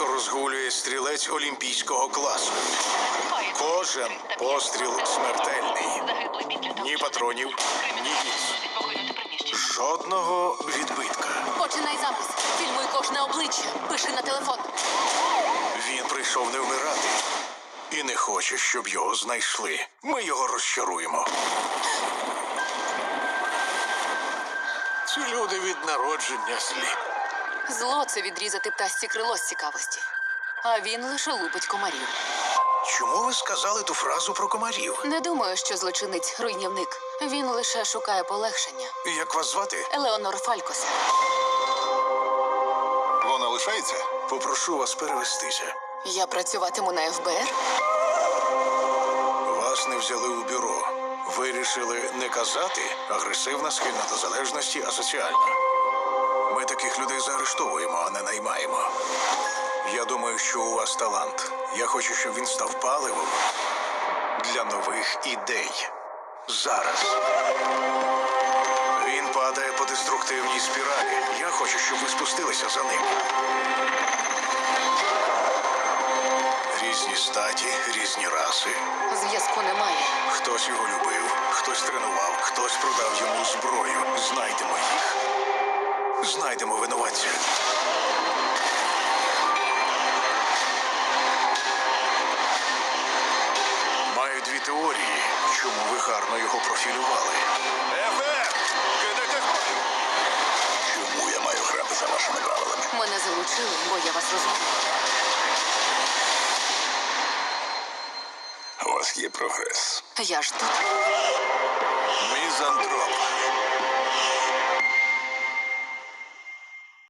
розгулює стрілець олімпійського класу. Кожен постріл смертельний. Ні патронів, ні гільз. Жодного відбитка. Починай запис. Фільмуй кожне обличчя. Пиши на телефон. Він прийшов не вмирати і не хоче, щоб його знайшли. Ми його розчаруємо. Ці люди від народження злі. Зло це відрізати птасці крило з цікавості. А він лише лупить комарів. Чому ви сказали ту фразу про комарів? Не думаю, що злочинець руйнівник. Він лише шукає полегшення. Як вас звати? Елеонор Фалькоса. Вона лишається? Попрошу вас перевестися. Я працюватиму на ФБР. Вас не взяли у бюро. Вирішили не казати агресивна, схильна до залежності, асоціальна. Ми таких людей заарештовуємо, а не наймаємо. Я думаю, що у вас талант. Я хочу, щоб він став паливом для нових ідей. Зараз. Він падає по деструктивній спіралі. Я хочу, щоб ви спустилися за ним. Різні статі, різні раси. Зв'язку немає. Хтось його любив, хтось тренував, хтось продав йому зброю. Знайдемо їх. Знайдемо винуватця. Маю дві теорії, чому ви гарно його профілювали. Кидайте зброю! Чому я маю грати за вашими правилами? Мене залучили, бо я вас розумію. У вас є прогрес. Я ж тут. Мізантроп.